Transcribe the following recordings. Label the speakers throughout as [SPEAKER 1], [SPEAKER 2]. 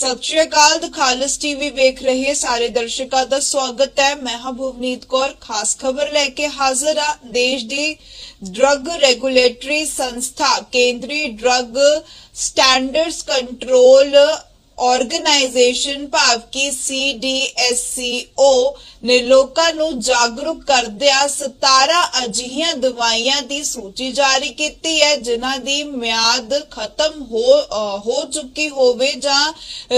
[SPEAKER 1] ਸਤਿ ਸ਼੍ਰੀ ਅਕਾਲ, ਦ ਖਾਲਸ ਟੀਵੀ ਵੇਖ ਰਹੇ ਸਾਰੇ ਦਰਸ਼ਕਾਂ ਦਾ ਸਵਾਗਤ ਹੈ। ਮੈਂ ਹਾਂ ਭੁਵਨੀਤ ਕੌਰ। ਖਾਸ ਖਬਰ ਲੈ ਕੇ ਹਾਜ਼ਰ ਹਾਂ। ਦੇਸ਼ ਦੀ ਡਰੱਗ ਰੈਗੂਲੇਟਰੀ ਸੰਸਥਾ, ਕੇਂਦਰੀ ਡਰੱਗ ਸਟੈਂਡਰਡਸ ਕੰਟਰੋਲ ਆਰਗੇਨਾਈਜੇਸ਼ਨ ਭਾਵ ਕਿ CDSCO ਨੇ ਲੋਕਾਂ ਨੂੰ ਜਾਗਰੂਕ ਕਰਦਿਆਂ 17 ਅਜਿਹੀਆਂ ਦਵਾਈਆਂ ਦੀ ਸੂਚੀ ਜਾਰੀ ਕੀਤੀ ਹੈ, ਜਿਨ੍ਹਾਂ ਦੀ ਮਿਆਦ ਖਤਮ ਹੋ ਹੋ ਚੁੱਕੀ ਹੋਵੇ ਜਾਂ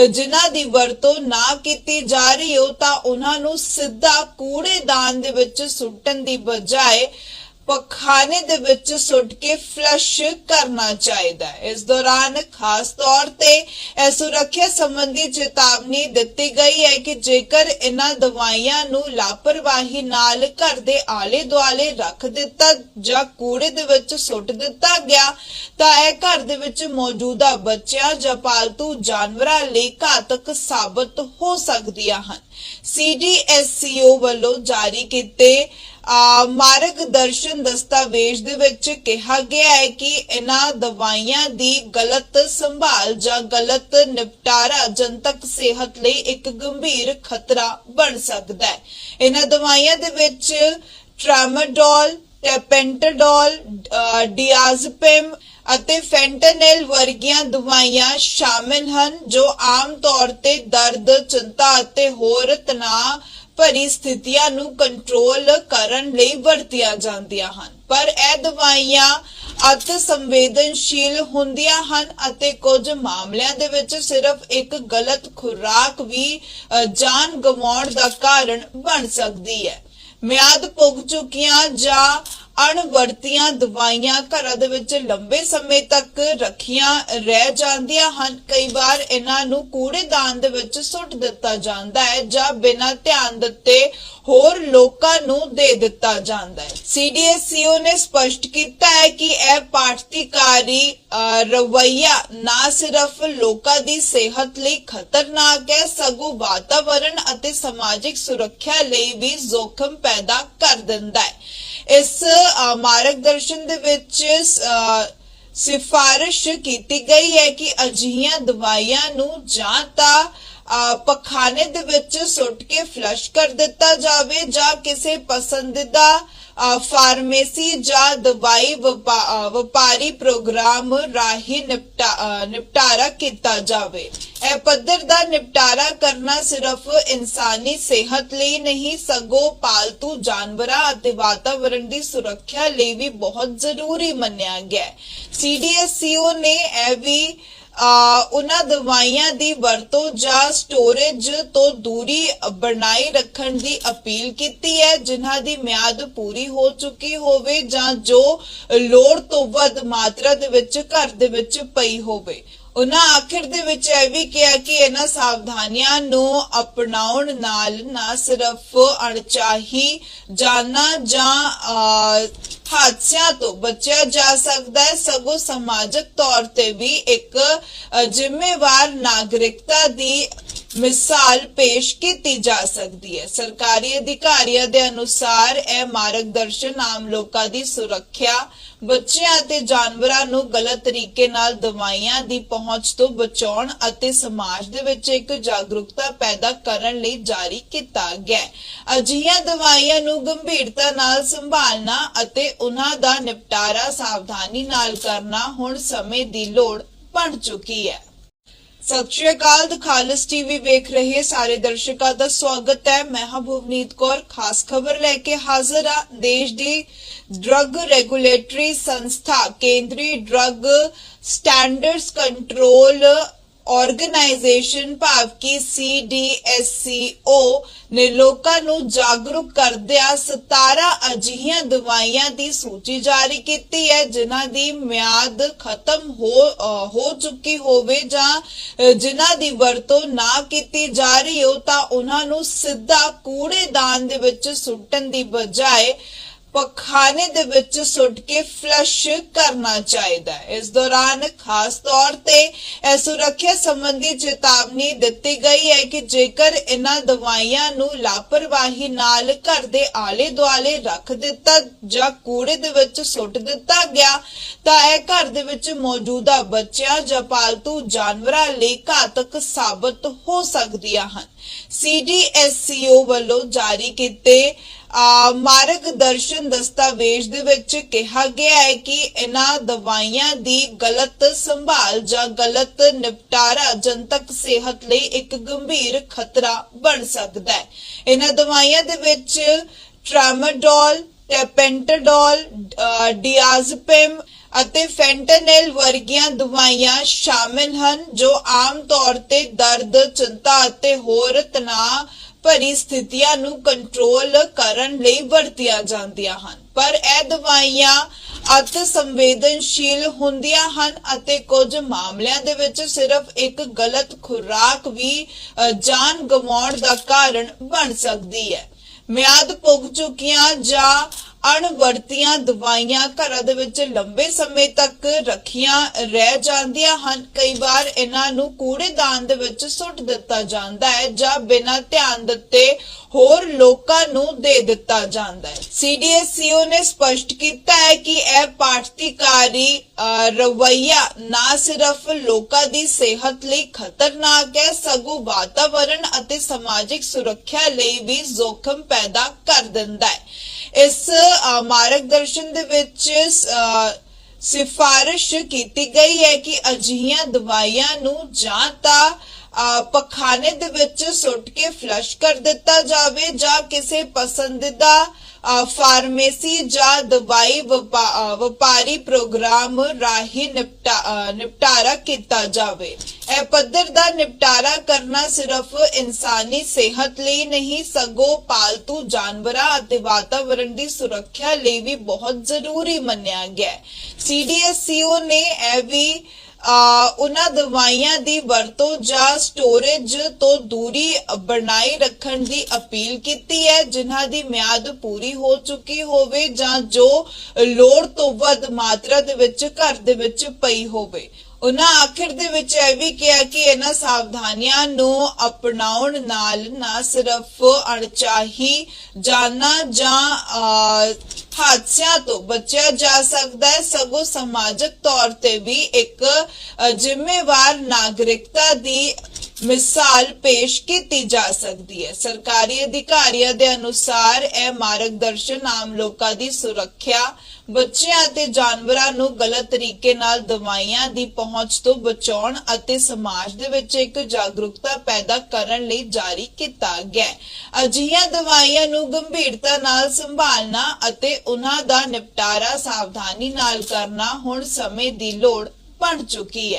[SPEAKER 1] ਜਿਨ੍ਹਾਂ ਦੀ ਵਰਤੋਂ ਨਾ ਕੀਤੀ ਜਾ ਰਹੀ ਹੋ ਤਾਂ ਉਹਨਾਂ ਨੂੰ ਸਿੱਧਾ ਕੂੜੇਦਾਨ ਦੇ ਵਿੱਚ ਸੁੱਟਣ ਦੀ ਬਜਾਏ ਪਖਾਨੇ ਦੇ ਵਿੱਚ ਸੁੱਟ ਕੇ ਫਲਸ਼ ਕਰਨਾ ਚਾਹੀਦਾ ਹੈ। ਇਸ ਦੌਰਾਨ ਖਾਸ ਤੌਰ ਤੇ ਸੁਰੱਖਿਆ ਸੰਬੰਧੀ ਚੇਤਾਵਨੀ ਦਿੱਤੀ ਗਈ ਹੈ ਕਿ ਜੇਕਰ ਇਹਨਾਂ ਦਵਾਈਆਂ ਨੂੰ ਲਾਪਰਵਾਹੀ ਨਾਲ ਘਰ ਦੇ ਆਲੇ ਦੁਆਲੇ ਰੱਖ ਦਿੱਤਾ ਜਾਂ ਕੂੜੇ ਦੇ ਵਿੱਚ ਸੁੱਟ ਦਿੱਤਾ ਗਿਆ, ਤਾਂ ਇਹ ਘਰ ਦੇ ਵਿੱਚ ਮੌਜੂਦਾ ਬੱਚਿਆਂ ਜਾਂ ਪਾਲਤੂ ਜਾਨਵਰਾਂ ਲਈ ਘਾਤਕ ਸਾਬਤ ਹੋ ਸਕਦੀਆਂ ਹਨ। CDSCO ਵੱਲੋਂ ਜਾਰੀ ਕੀਤੇ ਮਾਰਗਦਰਸ਼ਨ ਦਸਤਾਵੇਜ਼ ਦੇ ਵਿੱਚ ਕਿਹਾ ਗਿਆ ਹੈ ਕਿ ਇਹਨਾਂ ਦਵਾਈਆਂ ਦੀ ਗਲਤ ਸੰਭਾਲ ਜਾਂ ਗਲਤ ਨਿਪਟਾਰਾ ਜਨਤਕ ਸਿਹਤ ਲਈ ਇੱਕ ਗੰਭੀਰ ਖਤਰਾ ਬਣ ਸਕਦਾ ਹੈ। ਇਹਨਾਂ ਦਵਾਈਆਂ ਦੇ ਵਿੱਚ ਟ੍ਰਾਮਾਡੋਲ ਟੈਪੈਂਟਾਡੋਲ ਅ, ਅਤੇ ਫੈਂਟਨਲ ਵਰਗੀਆਂ ਦਵਾਈਆਂ ਸ਼ਾਮਿਲ ਹਨ ਜੋ ਆਮ ਤੌਰ ਤੇ ਦਰਦ ਚਿੰਤਾ ਅਤੇ ਹੋਰ ਤਣਾਅ ਭਰੀ ਨੂੰ ਕੰਟਰੋਲ ਕਰਨ ਲਈ ਵਰਤੀਆਂ ਜਾਂਦੀਆਂ ਹਨ। ਪਰ ਇਹ ਦਵਾਈਆਂ ਅਤ ਸੰਵੇਦਨਸ਼ੀਲ ਹੁੰਦੀਆਂ ਹਨ ਅਤੇ ਕੁਝ ਮਾਮਲਿਆਂ ਦੇ ਵਿੱਚ ਸਿਰਫ ਇੱਕ ਗਲਤ ਖੁਰਾਕ ਵੀ ਜਾਨ ਗਵਾਉਣ ਦਾ ਕਾਰਨ ਬਣ ਸਕਦੀ ਹੈ। ਮਿਆਦ ਪੁੱਗ ਚੁੱਕੀਆਂ ਜਾਂ ਅਣਵਰਤੀਆਂ ਦਵਾਈਆਂ ਘਰਾਂ ਦੇ ਵਿੱਚ ਲੰਬੇ ਸਮੇਂ ਤੱਕ ਰੱਖੀਆਂ ਰਹਿ ਜਾਂਦੀਆਂ ਹਨ। ਕਈ ਵਾਰ ਇਹਨਾਂ ਨੂੰ ਕੂੜੇਦਾਨ ਦੇ ਵਿੱਚ ਸੁੱਟ ਦਿੱਤਾ ਜਾਂਦਾ ਹੈ ਜਾਂ ਬਿਨਾਂ ਧਿਆਨ ਦਿੱਤੇ ਹੋਰ ਲੋਕਾਂ ਨੂੰ ਦੇ ਦਿੱਤਾ ਜਾਂਦਾ ਹੈ। ਸੀਡੀਐਸਸੀਓ ਨੇ ਸਪਸ਼ਟ ਕੀਤਾ ਹੈ ਕਿ ਇਹ ਪਾਠਤੀਕਾਰੀ ਅ, ਨਾ ਸਿਰਫ ਲੋਕਾਂ ਦੀ ਸਿਹਤ ਲਈ ਖਤਰਨਾਕ ਹੈ ਸਗੋਂ ਵਾਤਾਵਰਣ ਅਤੇ ਸਮਾਜਿਕ ਸੁਰੱਖਿਆ ਲਈ ਵੀ ਜ਼ੋਖਮ ਪੈਦਾ ਕਰ ਦਿੰਦਾ ਹੈ। ਇਸ ਅ, ਮਾਰਗਦਰਸ਼ਨ ਦੇ ਵਿੱਚ ਅ, ਸਿਫਾਰਿਸ਼ ਕੀਤੀ ਗਈ ਹੈ ਕਿ ਅਜਿਹੀਆਂ ਦਵਾਈਆਂ ਨੂੰ ਜਾਂ ਤਾਂ ਪਖਾਨੇ ਦੇ ਵਿੱਚ ਸੁੱਟ ਕੇ ਫਲਸ਼ ਕਰ ਦਿੱਤਾ ਜਾਵੇ ਜਾਂ ਕਿਸੇ ਪਸੰਦੀਦਾ ਫਾਰਮੇਸੀ ਜਾਂ ਦਵਾਈ ਵਪਾਰੀ ਪ੍ਰੋਗਰਾਮ ਰਾਹੀਂ ਨਿਪਟਾਰਾ ਕੀਤਾ ਜਾਵੇ। ਇਹ ਪੱਧਰ ਦਾ ਨਿਪਟਾਰਾ ਕਰਨਾ ਸਿਰਫ ਇਨਸਾਨੀ ਸਿਹਤ ਲਈ ਨਹੀਂ, ਸਗੋਂ ਪਾਲਤੂ ਜਾਨਵਰਾਂ ਅਤੇ ਵਾਤਾਵਰਣ ਦੀ ਸੁਰੱਖਿਆ ਲਈ ਵੀ ਬਹੁਤ ਜ਼ਰੂਰੀ ਮੰਨਿਆ ਗਿਆ ਹੈ। ਸੀਡੀਐਸਸੀਓ ਨੇ ਇਹ ਵੀ ਉਹਨਾਂ ਦਵਾਈਆਂ ਦੀ ਵਰਤੋਂ ਜਾਂ ਸਟੋਰੇਜ ਤੋਂ ਦੂਰੀ ਬਣਾਈ ਰੱਖਣ ਦੀ ਅਪੀਲ ਕੀਤੀ ਹੈ, ਜਿਨ੍ਹਾਂ ਦੀ ਮਿਆਦ ਪੂਰੀ ਹੋ ਚੁੱਕੀ ਹੋਵੇ ਜਾਂ ਜੋ ਲੋੜ ਤੋਂ ਵੱਧ ਮਾਤਰਾ ਦੇ ਵਿੱਚ, ਘਰ ਦੇ ਵਿੱਚ ਪਈ ਹੋਵੇ। ਉਹਨਾਂ ਆਖਿਰ ਦੇ ਵਿੱਚ ਇਹ ਵੀ ਕਿਹਾ ਕਿ ਇਹਨਾਂ ਸਾਵਧਾਨੀਆਂ ਨੂੰ ਅਪਣਾਉਣ ਨਾਲ ਨਾ ਸਿਰਫ ਅਣਚਾਹੀ ਜਾਨਾਂ ਜਾਂ ਹਾਦਸਿਆਂ ਤੋਂ ਬਚਿਆ ਜਾ ਸਕਦਾ ਹੈ। ਸਗੋਂ ਸਮਾਜਿਕ ਤੌਰ ਤੇ ਵੀ ਇੱਕ ਅ, ਜ਼ਿੰਮੇਵਾਰ ਨਾਗਰਿਕਤਾ ਦੀ ਮਿਸਾਲ ਪੇਸ਼ ਕੀਤੀ ਜਾ ਸਕਦੀ ਹੈ। ਸਰਕਾਰੀ ਅਧਿਕਾਰੀਆਂ ਦੇ ਅਨੁਸਾਰ ਇਹ ਮਾਰਗਦਰਸ਼ਨ ਆਮ ਲੋਕਾਂ ਦੀ ਸੁਰੱਖਿਆ, ਬੱਚਿਆਂ ਅਤੇ ਜਾਨਵਰਾਂ ਨੂੰ ਗਲਤ ਤਰੀਕੇ ਨਾਲ ਦਵਾਈਆਂ ਦੀ ਪਹੁੰਚ ਤੋਂ ਬਚਾਉਣ ਅਤੇ ਸਮਾਜ ਦੇ ਵਿੱਚ ਇੱਕ ਜਾਗਰੂਕਤਾ ਪੈਦਾ ਕਰਨ ਲਈ ਜਾਰੀ ਕੀਤਾ ਗਿਆ ਹੈ। ਅਜਿਹੀਆਂ ਦਵਾਈਆਂ ਨੂੰ ਗੰਭੀਰਤਾ ਨਾਲ ਸੰਭਾਲਣਾ ਅਤੇ ਉਹਨਾਂ ਦਾ ਨਿਪਟਾਰਾ ਸਾਵਧਾਨੀ ਨਾਲ ਕਰਨਾ ਹੁਣ ਸਮੇਂ ਦੀ ਲੋੜ ਬਣ ਚੁੱਕੀ ਹੈ। ਸਤਿ ਸ਼੍ਰੀ ਅਕਾਲ, ਦ ਖਾਲਸ ਟੀਵੀ ਵੇਖ ਰਹੇ ਸਾਰੇ ਦਰਸ਼ਕਾਂ ਦਾ ਸਵਾਗਤ ਹੈ। ਮੈਂ ਹਾਂ ਭੁਵਨੀਤ ਕੌਰ। ਖਾਸ ਖਬਰ ਲੈ ਕੇ ਹਾਜ਼ਰ ਹਾਂ। ਦੇਸ਼ ਦੀ ਡਰੱਗ ਰੈਗੂਲੇਟਰੀ ਸੰਸਥਾ ਕੇਂਦਰੀ ਡਰੱਗ ਸਟੈਂਡਰਡਸ ਕੰਟਰੋਲ ਆਰਗੇਨਾਈਜੇਸ਼ਨ ਭਾਵ ਕਿ CDSCO ਨੇ ਲੋਕਾਂ ਨੂੰ ਜਾਗਰੂਕ ਕਰਦਿਆਂ 17 ਅਜਿਹੀਆਂ ਦਵਾਈਆਂ ਦੀ ਸੂਚੀ ਜਾਰੀ ਕੀਤੀ ਹੈ, ਜਿਨ੍ਹਾਂ ਦੀ ਮਿਆਦ ਖਤਮ ਹੋ ਹੋ ਚੁੱਕੀ ਹੋਵੇ ਜਾਂ ਜਿਨ੍ਹਾਂ ਦੀ ਵਰਤੋਂ ਨਾ ਕੀਤੀ ਜਾ ਰਹੀ ਹੋ ਤਾਂ ਉਹਨਾਂ ਨੂੰ ਸਿੱਧਾ ਕੂੜੇਦਾਨ ਦੇ ਵਿੱਚ ਸੁੱਟਣ ਦੀ ਬਜਾਏ ਪਖਾਨੇ ਦੇ ਵਿੱਚ ਸੁੱਟ ਕੇ ਫਲਸ਼ ਕਰਨਾ ਚਾਹੀਦਾ ਹੈ। ਇਸ ਦੌਰਾਨ ਖਾਸ ਤੌਰ ਤੇ ਸੁਰੱਖਿਆ ਸੰਬੰਧੀ ਚੇਤਾਵਨੀ ਦਿੱਤੀ ਗਈ ਹੈ ਕਿ ਜੇਕਰ ਇਹਨਾਂ ਦਵਾਈਆਂ ਨੂੰ ਲਾਪਰਵਾਹੀ ਨਾਲ ਘਰ ਦੇ ਆਲੇ ਦੁਆਲੇ ਰੱਖ ਦਿੱਤਾ ਜਾਂ ਕੂੜੇ ਦੇ ਵਿੱਚ ਸੁੱਟ ਦਿੱਤਾ ਗਿਆ, ਤਾਂ ਇਹ ਘਰ ਦੇ ਵਿੱਚ ਮੌਜੂਦਾ ਬੱਚਿਆਂ ਜਾਂ ਪਾਲਤੂ ਜਾਨਵਰਾਂ ਲਈ ਘਾਤਕ ਸਾਬਤ ਹੋ ਸਕਦੀਆਂ ਹਨ। ਸੀਡੀਐਸਸੀਓ ਵੱਲੋਂ ਜਾਰੀ ਕੀਤੇ ਮਾਰਗ ਦਰਸ਼ਨ ਦਸਤਾਵੇਜ਼ ਦੇ ਵਿੱਚ ਕਿਹਾ ਗਿਆ ਹੈ ਕਿ ਇਹਨਾਂ ਦਵਾਈਆਂ ਦੀ ਗਲਤ ਸੰਭਾਲ ਜਾਂ ਗਲਤ ਨਿਪਟਾਰਾ ਜਨਤਕ ਸਿਹਤ ਲਈ ਇੱਕ ਗੰਭੀਰ ਖਤਰਾ ਬਣ ਸਕਦਾ ਹੈ। ਇਹਨਾਂ ਦਵਾਈਆਂ ਦੇ ਵਿੱਚ ਟ੍ਰਾਮਾਡੋਲ, ਟੈਪੈਂਟਾਡੋਲ ਡਿਆਜ਼ਪਿਮ ਅਤੇ ਫੈਂਟਨਲ ਵਰਗੀਆਂ ਦਵਾਈਆਂ ਸ਼ਾਮਿਲ ਹਨ, ਜੋ ਆਮ ਤੌਰ ਤੇ ਦਰਦ, ਚਿੰਤਾ ਅਤੇ ਹੋਰ ਤਣਾਅ ਭਰੀ ਸਥਿਤੀਆਂ ਨੂੰ ਕੰਟਰੋਲ ਕਰਨ ਲਈ ਵਰਤੀਆਂ ਜਾਂਦੀਆਂ ਹਨ। ਪਰ ਇਹ ਦਵਾਈਆਂ ਅਤ ਸੰਵੇਦਨਸ਼ੀਲ ਹੁੰਦੀਆਂ ਹਨ ਅਤੇ ਕੁਝ ਮਾਮਲਿਆਂ ਦੇ ਵਿੱਚ ਸਿਰਫ ਇੱਕ ਗਲਤ ਖੁਰਾਕ ਵੀ ਜਾਨ ਗਵਾਉਣ ਦਾ ਕਾਰਨ ਬਣ ਸਕਦੀ ਹੈ। ਮਿਆਦ ਪੁੱਗ ਚੁੱਕੀਆਂ ਜਾਂ ਅਣਵਰਤੀਆਂ ਦਵਾਈਆਂ ਘਰਾਂ ਦੇ ਵਿੱਚ ਲੰਬੇ ਸਮੇਂ ਤੱਕ ਰੱਖੀਆਂ ਰਹਿ ਜਾਂਦੀਆਂ ਹਨ। ਕਈ ਵਾਰ ਇਹਨਾਂ ਨੂੰ ਕੂੜੇਦਾਨ ਦੇ ਵਿੱਚ ਸੁੱਟ ਦਿੱਤਾ ਜਾਂਦਾ ਹੈ ਜਾਂ ਬਿਨਾਂ ਧਿਆਨ ਦਿੱਤੇ ਹੋਰ ਲੋਕਾਂ ਨੂੰ ਦੇ ਦਿੱਤਾ ਜਾਂਦਾ ਹੈ। ਸੀਡੀਐਸਸੀਓ ਨੇ ਸਪਸ਼ਟ ਕੀਤਾ ਹੈ ਕਿ ਇਹ ਪਾਠਤੀਕਾਰੀ ਅ, ਨਾ ਸਿਰਫ ਲੋਕਾਂ ਦੀ ਸਿਹਤ ਲਈ ਖਤਰਨਾਕ ਹੈ ਸਗੋਂ ਵਾਤਾਵਰਣ ਅਤੇ ਸਮਾਜਿਕ ਸੁਰੱਖਿਆ ਲਈ ਵੀ ਜ਼ੋਖਮ ਪੈਦਾ ਕਰ ਦਿੰਦਾ ਹੈ। ਇਸ ਅ, ਮਾਰਗਦਰਸ਼ਨ ਦੇ ਵਿੱਚ ਸਿਫਾਰਿਸ਼ ਕੀਤੀ ਗਈ ਹੈ ਕਿ ਅਜਿਹੀਆਂ ਦਵਾਈਆਂ ਨੂੰ ਜਾਂ ਤਾਂ ਪਖਾਨੇ ਦੇ ਵਿੱਚ ਸੁੱਟ ਕੇ ਫਲਸ਼ ਕਰ ਦਿੱਤਾ ਜਾਵੇ ਜਾਂ ਕਿਸੇ ਪਸੰਦੀਦਾ ਫਾਰਮੇਸੀ ਜਾਂ ਦਵਾਈ ਵਪਾਰੀ ਪ੍ਰੋਗਰਾਮ ਰਾਹੀਂ ਨਿਪਟਾਰਾ ਕੀਤਾ ਜਾਵੇ। ਇਹ ਪੱਧਰ ਦਾ ਨਿਪਟਾਰਾ ਕਰਨਾ ਸਿਰਫ ਇਨਸਾਨੀ ਸਿਹਤ ਲਈ ਨਹੀਂ, ਸਗੋਂ ਪਾਲਤੂ ਜਾਨਵਰਾਂ ਅਤੇ ਵਾਤਾਵਰਣ ਦੀ ਸੁਰੱਖਿਆ ਲਈ ਵੀ ਬਹੁਤ ਜ਼ਰੂਰੀ ਮੰਨਿਆ ਗਿਆ ਹੈ। ਸੀਡੀਐਸਸੀਓ ਨੇ ਇਹ ਵੀ ਉਹਨਾਂ ਦਵਾਈਆਂ ਦੀ ਵਰਤੋਂ ਜਾਂ ਸਟੋਰੇਜ ਤੋਂ ਦੂਰੀ ਬਣਾਈ ਰੱਖਣ ਦੀ ਅਪੀਲ ਕੀਤੀ ਹੈ, ਜਿਨ੍ਹਾਂ ਦੀ ਮਿਆਦ ਪੂਰੀ ਹੋ ਚੁੱਕੀ ਹੋਵੇ ਜਾਂ ਜੋ ਲੋੜ ਤੋਂ ਵੱਧ ਮਾਤਰਾ ਦੇ ਵਿੱਚ ਘਰ ਦੇ ਵਿੱਚ ਪਈ ਹੋਵੇ। ਉਹਨਾਂ ਆਖਿਰ ਦੇ ਵਿੱਚ ਇਹ ਵੀ ਕਿਹਾ ਕਿ ਇਹਨਾਂ ਸਾਵਧਾਨੀਆਂ ਨੂੰ ਅਪਣਾਉਣ ਨਾਲ ਨਾ ਸਿਰਫ ਅਣਚਾਹੀ ਜਾਨਾਂ ਜਾਂ ਹਾਦਸਿਆਂ ਤੋਂ ਬਚਿਆ ਜਾ ਸਕਦਾ ਹੈ। ਸਗੋਂ ਸਮਾਜਿਕ ਤੌਰ ਤੇ ਵੀ ਇੱਕ ਜ਼ਿੰਮੇਵਾਰ ਨਾਗਰਿਕਤਾ ਦੀ ਮਿਸਾਲ ਪੇਸ਼ ਕੀਤੀ ਜਾ ਸਕਦੀ ਹੈ। ਸਰਕਾਰੀ ਅਧਿਕਾਰੀਆਂ ਦੇ ਅਨੁਸਾਰ ਇਹ ਮਾਰਗਦਰਸ਼ਨ ਆਮ ਲੋਕਾਂ ਦੀ ਸੁਰੱਖਿਆ ਬੱਚਿਆਂ ਅਤੇ ਜਾਨਵਰਾਂ ਨੂੰ ਗਲਤ ਤਰੀਕੇ ਨਾਲ ਦਵਾਈਆਂ ਦੀ ਪਹੁੰਚ ਤੋਂ ਬਚਾਉਣ ਅਤੇ ਸਮਾਜ ਦੇ ਵਿੱਚ ਇੱਕ ਜਾਗਰੂਕਤਾ ਪੈਦਾ ਕਰਨ ਲਈ ਜਾਰੀ ਕੀਤਾ ਗਿਆ ਹੈ। ਅਜਿਹੀਆਂ ਦਵਾਈਆਂ ਨੂੰ ਗੰਭੀਰਤਾ ਨਾਲ ਸੰਭਾਲਣਾ ਅਤੇ ਉਹਨਾਂ ਦਾ ਨਿਪਟਾਰਾ ਸਾਵਧਾਨੀ ਨਾਲ ਕਰਨਾ ਹੁਣ ਸਮੇਂ ਦੀ ਲੋੜ ਬਣ ਚੁੱਕੀ ਹੈ।